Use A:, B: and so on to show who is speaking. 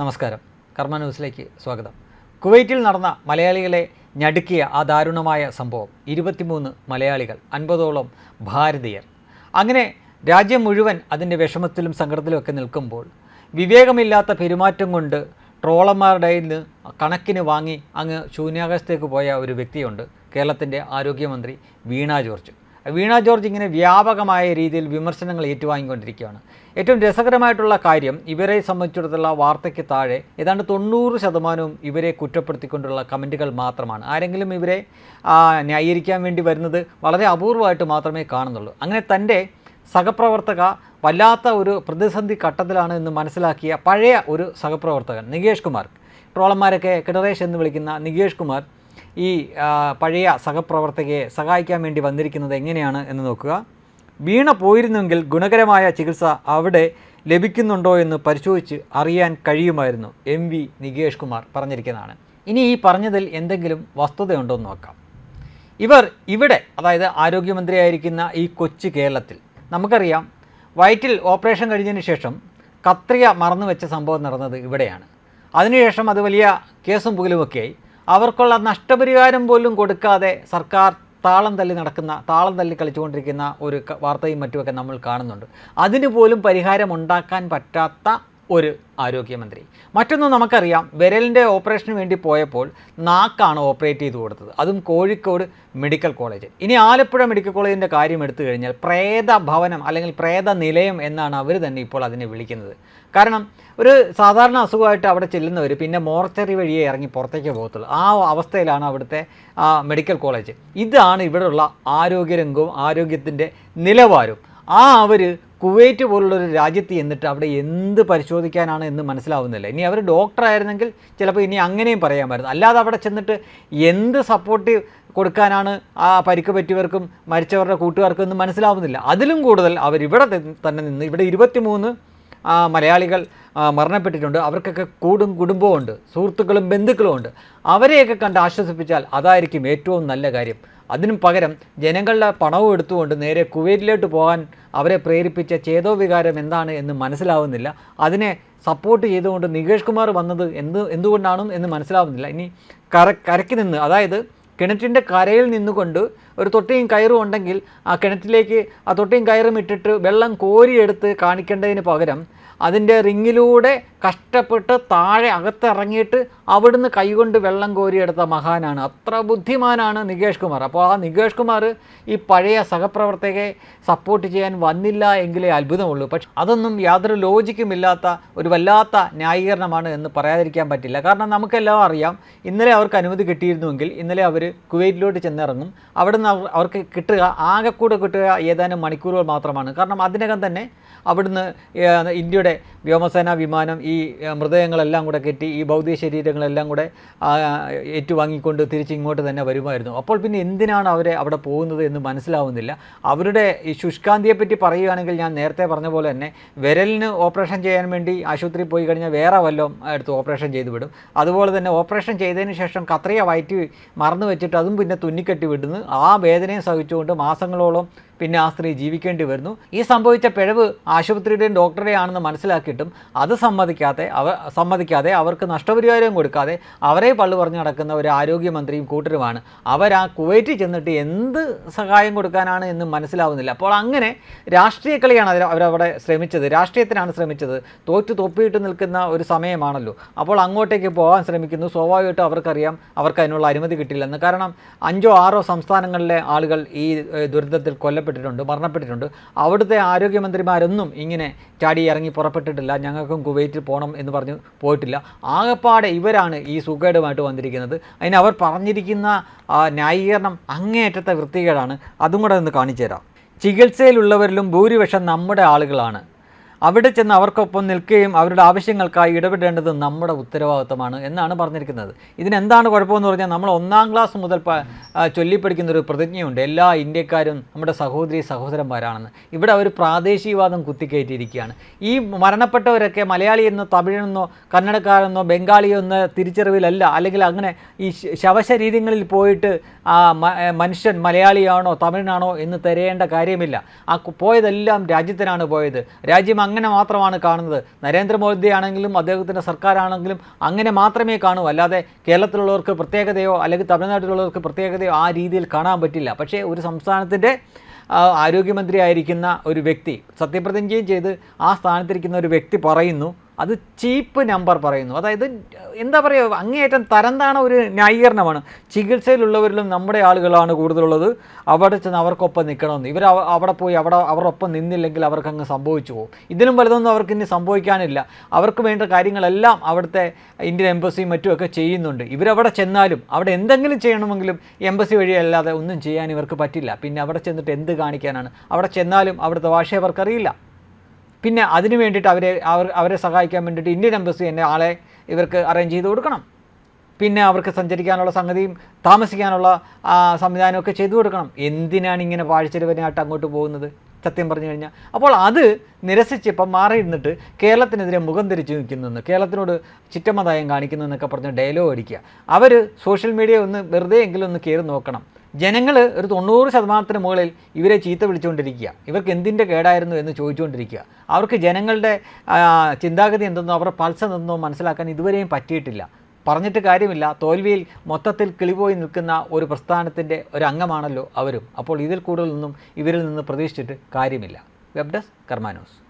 A: നമസ്കാരം. കർമ്മ ന്യൂസിലേക്ക് സ്വാഗതം. കുവൈറ്റിൽ നടന്ന മലയാളികളെ ഞടുക്കിയ ആ ദാരുണമായ സംഭവം. ഇരുപത്തിമൂന്ന് മലയാളികൾ അൻപതോളം ഭാരതീയർ. അങ്ങനെ രാജ്യം മുഴുവൻ അതിന്റെ വിഷമത്തിലും സങ്കടത്തിലും ഒക്കെ നിൽക്കുമ്പോൾ വിവേകമില്ലാത്ത പെരുമാറ്റം കൊണ്ട് ട്രോളർമാരുടെ നിന്ന് കണക്കിന് വാങ്ങി അങ്ങ് ശൂന്യാകാശത്തേക്ക് പോയ ഒരു വ്യക്തിയുണ്ട് കേരളത്തിന്റെ ആരോഗ്യമന്ത്രി വീണ ജോർജ്. വീണ ജോർജ് ഇങ്ങനെ വ്യാപകമായ രീതിയിൽ വിമർശനങ്ങൾ ഏറ്റുവാങ്ങിക്കൊണ്ടിരിക്കുകയാണ്. ഏറ്റവും രസകരമായിട്ടുള്ള കാര്യം ഇവരെ സംബന്ധിച്ചിടത്തോളം വാർത്തയ്ക്ക് താഴെ ഏതാണ്ട് തൊണ്ണൂറ് ശതമാനവും ഇവരെ കുറ്റപ്പെടുത്തിക്കൊണ്ടുള്ള കമന്റുകൾ മാത്രമാണ്. ആരെങ്കിലും ഇവരെ ന്യായീകരിക്കാൻ വേണ്ടി വരുന്നത് വളരെ അപൂർവമായിട്ട് മാത്രമേ കാണുന്നുള്ളൂ. അങ്ങനെ തന്റെ സഹപ്രവർത്തക വല്ലാത്ത ഒരു പ്രതിസന്ധി ഘട്ടത്തിലാണ് എന്ന് മനസ്സിലാക്കിയ പഴയ ഒരു സഹപ്രവർത്തകൻ നികേഷ് കുമാർ ട്രോളന്മാരൊക്കെ കിടറേഷ് എന്ന് വിളിക്കുന്ന നികേഷ് കുമാർ ഈ പഴയ സഹപ്രവർത്തകയെ സഹായിക്കാൻ വേണ്ടി വന്നിരിക്കുന്നത് എങ്ങനെയാണ് എന്ന് നോക്കുക. വീണ പോയിരുന്നെങ്കിൽ ഗുണകരമായ ചികിത്സ അവിടെ ലഭിക്കുന്നുണ്ടോ എന്ന് പരിശോധിച്ച് അറിയാൻ കഴിയുമായിരുന്നു എം വി നികേഷ് കുമാർ പറഞ്ഞിരിക്കുന്നതാണ്. ഇനി ഈ പറഞ്ഞതിൽ എന്തെങ്കിലും വസ്തുതയുണ്ടോ എന്ന് നോക്കാം. ഇവർ ഇവിടെ അതായത് ആരോഗ്യമന്ത്രിയായിരിക്കുന്ന ഈ കൊച്ചു കേരളത്തിൽ നമുക്കറിയാം വയറ്റിൽ ഓപ്പറേഷൻ കഴിഞ്ഞതിന് ശേഷം കത്രിക മറന്നു വെച്ച സംഭവം നടന്നത് ഇവിടെയാണ്. അതിനുശേഷം അത് വലിയ കേസും പുകലുമൊക്കെയായി. അവർക്കുള്ള നഷ്ടപരിഹാരം പോലും കൊടുക്കാതെ സർക്കാർ താളം തല്ലി നടക്കുന്ന താളം തല്ലി കളിച്ചുകൊണ്ടിരിക്കുന്ന ഒരു വാർത്തയും മറ്റുമൊക്കെ നമ്മൾ കാണുന്നുണ്ട്. അതിന് പോലും പരിഹാരം ഉണ്ടാക്കാൻ പറ്റാത്ത ഒരു ആരോഗ്യമന്ത്രി. മറ്റൊന്ന് നമുക്കറിയാം വിരലിന്റെ ഓപ്പറേഷന് വേണ്ടി പോയപ്പോൾ നാക്കാണ് ഓപ്പറേറ്റ് ചെയ്ത് കൊടുത്തത്. അതും കോഴിക്കോട് മെഡിക്കൽ കോളേജ്. ഇനി ആലപ്പുഴ മെഡിക്കൽ കോളേജിന്റെ കാര്യം എടുത്തു കഴിഞ്ഞാൽ പ്രേത ഭവനം അല്ലെങ്കിൽ പ്രേത നിലയം എന്നാണ് അവർ തന്നെ ഇപ്പോൾ അതിനെ വിളിക്കുന്നത്. കാരണം ഒരു സാധാരണ അസുഖമായിട്ട് അവിടെ ചെല്ലുന്നവർ പിന്നെ മോർച്ചറി വഴിയെ ഇറങ്ങി പുറത്തേക്ക് പോകത്തുള്ളൂ. ആ അവസ്ഥയിലാണ് അവിടുത്തെ മെഡിക്കൽ കോളേജ്. ഇതാണ് ഇവിടെയുള്ള ആരോഗ്യരംഗവും ആരോഗ്യത്തിന്റെ നിലവാരവും. ആ അവർ കുവൈറ്റ് പോലുള്ളൊരു രാജ്യത്ത് എന്നിട്ട് അവിടെ എന്ത് പരിശോധിക്കാനാണ് എന്ന് മനസ്സിലാവുന്നില്ല. ഇനി അവർ ഡോക്ടർ ആയിരുന്നെങ്കിൽ ചിലപ്പോൾ ഇനി അങ്ങനെയും പറയാമായിരുന്നു. അല്ലാതെ അവിടെ ചെന്നിട്ട് എന്ത് സപ്പോർട്ട് കൊടുക്കാനാണ് ആ പരിക്ക് പറ്റിയവർക്കും മരിച്ചവരുടെ കൂട്ടുകാർക്കും എന്ന് മനസ്സിലാവുന്നില്ല. അതിലും കൂടുതൽ അവരിവിടെ തന്നെ നിന്ന് ഇവിടെ ഇരുപത്തിമൂന്ന് മലയാളികൾ മരണപ്പെട്ടിട്ടുണ്ട്. അവർക്കൊക്കെ കൂടും കുടുംബമുണ്ട് സുഹൃത്തുക്കളും ബന്ധുക്കളും ഉണ്ട് അവരെയൊക്കെ കണ്ട് ആശ്വസിപ്പിച്ചാൽ അതായിരിക്കും ഏറ്റവും നല്ല കാര്യം. അതിനു പകരം ജനങ്ങളുടെ പണവും എടുത്തുകൊണ്ട് നേരെ കുവൈറ്റിലോട്ട് പോകാൻ അവരെ പ്രേരിപ്പിച്ച ചേതോ വികാരം എന്താണ് എന്ന് മനസ്സിലാവുന്നില്ല. അതിനെ സപ്പോർട്ട് ചെയ്തുകൊണ്ട് നികേഷ് കുമാർ വന്നത് എന്ത് എന്തുകൊണ്ടാണ് എന്ന് മനസ്സിലാവുന്നില്ല. ഇനി കര കരക്കി നിന്ന് അതായത് കിണറ്റിന്റെ കരയിൽ നിന്നുകൊണ്ട് ഒരു തൊട്ടിയും കയറും ഉണ്ടെങ്കിൽ ആ കിണറ്റിലേക്ക് ആ തൊട്ടിയും കയറും ഇട്ടിട്ട് വെള്ളം കോരിയെടുത്ത് കാണിക്കേണ്ടതിന് പകരം അതിന്റെ റിങ്ങിലൂടെ കഷ്ടപ്പെട്ട് താഴെ അകത്തിറങ്ങിയിട്ട് അവിടുന്ന് കൈകൊണ്ട് വെള്ളം കോരിയെടുത്ത മഹാനാണ്. അത്ര ബുദ്ധിമാനാണ് നികേഷ് കുമാർ. അപ്പോൾ ആ നികേഷ് കുമാർ ഈ പഴയ സഹപ്രവർത്തകയെ സപ്പോർട്ട് ചെയ്യാൻ വന്നില്ല എങ്കിലേ അത്ഭുതമുള്ളൂ. പക്ഷെ അതൊന്നും യാതൊരു ലോജിക്കുമില്ലാത്ത ഒരു വല്ലാത്ത ന്യായീകരണമാണ് എന്ന് പറയാതിരിക്കാൻ പറ്റില്ല. കാരണം നമുക്കെല്ലാം അറിയാം ഇന്നലെ അവർക്ക് അനുമതി കിട്ടിയിരുന്നുവെങ്കിൽ ഇന്നലെ അവർ കുവൈറ്റിലോട്ട് ചെന്നിറങ്ങും. അവിടെ നിന്ന് അവർക്ക് കിട്ടുക ആകെക്കൂടെ കിട്ടുക ഏതാനും മണിക്കൂറുകൾ മാത്രമാണ്. കാരണം അതിനകം തന്നെ അവിടുന്ന് ഏഹ്, ഇന്ത്യയുടെ വ്യോമസേനാ വിമാനം ഈ മൃതദേഹങ്ങളെല്ലാം കൂടെ കെട്ടി ഈ ഭൗതിക ശരീരങ്ങളെല്ലാം കൂടെ ഏറ്റുവാങ്ങിക്കൊണ്ട് തിരിച്ച് ഇങ്ങോട്ട് തന്നെ വരുമായിരുന്നു. അപ്പോൾ പിന്നെ എന്തിനാണ് അവരെ അവിടെ പോകുന്നത് എന്ന് മനസ്സിലാവുന്നില്ല. അവരുടെ ഈ ശുഷ്കാന്തിയെപ്പറ്റി പറയുകയാണെങ്കിൽ ഞാൻ നേരത്തെ പറഞ്ഞ പോലെ തന്നെ വിരലിന് ഓപ്പറേഷൻ ചെയ്യാൻ വേണ്ടി ആശുപത്രിയിൽ പോയി കഴിഞ്ഞാൽ വേറെ വല്ലതും എടുത്ത് ഓപ്പറേഷൻ ചെയ്തു വിടും അതുപോലെ തന്നെ ഓപ്പറേഷൻ ചെയ്തതിന് ശേഷം കത്രിയ വയറ്റി മറന്നു വെച്ചിട്ട് അതും പിന്നെ തുന്നിക്കെട്ടി വിടുന്നു. ആ വേദനയും സഹിച്ചുകൊണ്ട് മാസങ്ങളോളം പിന്നെ ആ സ്ത്രീ ജീവിക്കേണ്ടി വരുന്നു. ഈ സംഭവിച്ച പിഴവ് ആശുപത്രിയുടെയും ഡോക്ടറുടെയും ആണെന്ന് മനസ്സിലാക്കിയിട്ടും അത് സമ്മതിക്കാതെ അവ സമ്മതിക്കാതെ അവർക്ക് നഷ്ടപരിഹാരം കൊടുക്കാതെ അവരെ പള്ളു പറഞ്ഞു നടക്കുന്ന ഒരു ആരോഗ്യമന്ത്രിയും കൂട്ടരുമാണ്. അവർ ആ കുവൈറ്റിൽ ചെന്നിട്ട് എന്ത് സഹായം കൊടുക്കാനാണ് എന്ന് മനസ്സിലാവുന്നില്ല. അപ്പോൾ അങ്ങനെ രാഷ്ട്രീയ കളിയാണ് അതിൽ അവരവിടെ ശ്രമിച്ചത്. രാഷ്ട്രീയത്തിനാണ് ശ്രമിച്ചത്. തോറ്റു തൊപ്പിയിട്ട് നിൽക്കുന്ന ഒരു സമയമാണല്ലോ. അപ്പോൾ അങ്ങോട്ടേക്ക് പോകാൻ ശ്രമിക്കുന്നു. സ്വാഭാവികമായിട്ടും അവർക്കറിയാം. അവർക്ക് അതിനുള്ള അനുമതി കിട്ടില്ലെന്ന്. കാരണം അഞ്ചോ ആറോ സംസ്ഥാനങ്ങളിലെ ആളുകൾ ഈ ദുരന്തത്തിൽ കൊല്ലപ്പെട്ടിട്ടുണ്ട് മരണപ്പെട്ടിട്ടുണ്ട്. അവിടുത്തെ ആരോഗ്യമന്ത്രിമാരൊന്നും ഇങ്ങനെ ചാടി ഇറങ്ങി പുറപ്പെട്ടിട്ടില്ല ഞങ്ങൾക്കും കുവൈറ്റിൽ പോകണം എന്ന് പറഞ്ഞ് പോയിട്ടില്ല. ആകെപ്പാടെ ഇവരാണ് ഈ സുഖേടുമായിട്ട് വന്നിരിക്കുന്നത്. അതിന് അവർ പറഞ്ഞിരിക്കുന്ന ന്യായീകരണം അങ്ങേയറ്റത്തെ വൃത്തികേടാണ്. അതും കൂടെ ഒന്ന് കാണിച്ചു തരാം ചികിത്സയിലുള്ളവരിലും ഭൂരിപക്ഷം നമ്മുടെ ആളുകളാണ്. അവിടെ ചെന്ന് അവർക്കൊപ്പം നിൽക്കുകയും അവരുടെ ആവശ്യങ്ങൾക്കായി ഇടപെടേണ്ടത് നമ്മുടെ ഉത്തരവാദിത്തമാണ് എന്നാണ് പറഞ്ഞിരിക്കുന്നത്. ഇതിനെന്താണ് കുഴപ്പമെന്ന് പറഞ്ഞാൽ നമ്മൾ ഒന്നാം ക്ലാസ് മുതൽ ചൊല്ലിപ്പടിക്കുന്ന ഒരു പ്രതിജ്ഞയുണ്ട്. എല്ലാ ഇന്ത്യക്കാരും നമ്മുടെ സഹോദരി സഹോദരന്മാരാണെന്ന്. ഇവിടെ അവർ പ്രാദേശികവാദം കുത്തിക്കയറ്റിയിരിക്കുകയാണ്. ഈ മരണപ്പെട്ടവരൊക്കെ മലയാളി എന്നോ തമിഴെന്നോ കന്നഡക്കാരെന്നോ ബംഗാളിയോ എന്ന തിരിച്ചറിവിലല്ല. അല്ലെങ്കിൽ അങ്ങനെ ഈ ശവശരീരങ്ങളിൽ പോയിട്ട് ആ മനുഷ്യൻ മലയാളിയാണോ തമിഴനാണോ എന്ന് തിരയേണ്ട കാര്യമില്ല. ആ പോയതെല്ലാം രാജ്യത്തിനാണ് പോയത്. രാജ്യം അങ്ങനെ മാത്രമാണ് കാണുന്നത്. നരേന്ദ്രമോദി ആണെങ്കിലും അദ്ദേഹത്തിന്റെ സർക്കാരാണെങ്കിലും അങ്ങനെ മാത്രമേ കാണൂ. അല്ലാതെ കേരളത്തിലുള്ളവർക്ക് പ്രത്യേകതയോ അല്ലെങ്കിൽ തമിഴ്നാട്ടിലുള്ളവർക്ക് പ്രത്യേകതയോ ആ രീതിയിൽ കാണാൻ പറ്റില്ല. പക്ഷേ ഒരു സംസ്ഥാനത്തിന്റെ ആരോഗ്യമന്ത്രിയായിരിക്കുന്ന ഒരു വ്യക്തി സത്യപ്രതിജ്ഞയും ചെയ്ത് ആ സ്ഥാനത്തിരിക്കുന്ന ഒരു വ്യക്തി പറയുന്നു അത് ചീപ്പ് നമ്പർ പറയുന്നു. അതായത് എന്താ പറയുക അങ്ങേയറ്റം തരംതാണ ഒരു ന്യായീകരണമാണ്. ചികിത്സയിലുള്ളവരിലും നമ്മുടെ ആളുകളാണ് കൂടുതലുള്ളത്. അവിടെ ചെന്ന് അവർക്കൊപ്പം നിൽക്കണമെന്ന്. ഇവർ അവ- അവിടെ പോയി അവിടെ അവരൊപ്പം നിന്നില്ലെങ്കിൽ അവർക്ക് അങ്ങ് സംഭവിച്ചു പോകും. ഇതിലും വലുതൊന്നും അവർക്ക് ഇനി സംഭവിക്കാനില്ല. അവർക്ക് വേണ്ട കാര്യങ്ങളെല്ലാം അവിടുത്തെ ഇന്ത്യൻ എംബസിയും മറ്റുമൊക്കെ ചെയ്യുന്നുണ്ട്. ഇവരവിടെ ചെന്നാലും അവിടെ എന്തെങ്കിലും ചെയ്യണമെങ്കിലും എംബസി വഴിയല്ലാതെ ഒന്നും ചെയ്യാൻ ഇവർക്ക് പറ്റില്ല. പിന്നെ അവിടെ ചെന്നിട്ട് എന്ത് കാണിക്കാനാണ്? അവിടെ ചെന്നാലും അവിടുത്തെ ഭാഷ അവർക്കറിയില്ല. പിന്നെ അതിന് വേണ്ടിയിട്ട് അവരെ അവർ അവരെ സഹായിക്കാൻ വേണ്ടിയിട്ട് ഇന്ത്യൻ എംബസി തന്നെ ആളെ ഇവർക്ക് അറേഞ്ച് ചെയ്ത് കൊടുക്കണം. പിന്നെ അവർക്ക് സഞ്ചരിക്കാനുള്ള സംഗതിയും താമസിക്കാനുള്ള സംവിധാനമൊക്കെ ചെയ്തു കൊടുക്കണം. എന്തിനാണ് ഇങ്ങനെ വാഴ്ചരുവനായിട്ട് അങ്ങോട്ട് പോകുന്നത്? സത്യം പറഞ്ഞു കഴിഞ്ഞാൽ അപ്പോൾ അത് നിരസിച്ച് ഇപ്പം മാറിയിരുന്നിട്ട് കേരളത്തിനെതിരെ മുഖം തിരിച്ചു നിൽക്കുന്നു കേരളത്തിനോട് ചിറ്റമതായം കാണിക്കുന്നു എന്നൊക്കെ പറഞ്ഞ് ഡയലോഗ് അടിക്കുക. അവർ സോഷ്യൽ മീഡിയ ഒന്ന് വെറുതെ എങ്കിലും ഒന്ന് കയറി നോക്കണം. ജനങ്ങൾ ഒരു തൊണ്ണൂറ് ശതമാനത്തിന് മുകളിൽ ഇവരെ ചീത്ത വിളിച്ചുകൊണ്ടിരിക്കുക. ഇവർക്ക് എന്തിന്റെ കേടായിരുന്നു എന്ന് ചോദിച്ചുകൊണ്ടിരിക്കുക. അവർക്ക് ജനങ്ങളുടെ ചിന്താഗതി എന്തെന്നോ അവരുടെ പൾസ് എന്തെന്നോ മനസ്സിലാക്കാൻ ഇതുവരെയും പറ്റിയിട്ടില്ല. പറഞ്ഞിട്ട് കാര്യമില്ല. തോൽവിയിൽ മൊത്തത്തിൽ കിളിപോയി നിൽക്കുന്ന ഒരു പ്രസ്ഥാനത്തിന്റെ ഒരു അംഗമാണല്ലോ അവരും. അപ്പോൾ ഇതിൽ കൂടുതലൊന്നും ഇവരിൽ നിന്ന് പ്രതീക്ഷിച്ചിട്ട് കാര്യമില്ല. Web desk കർമാനോസ്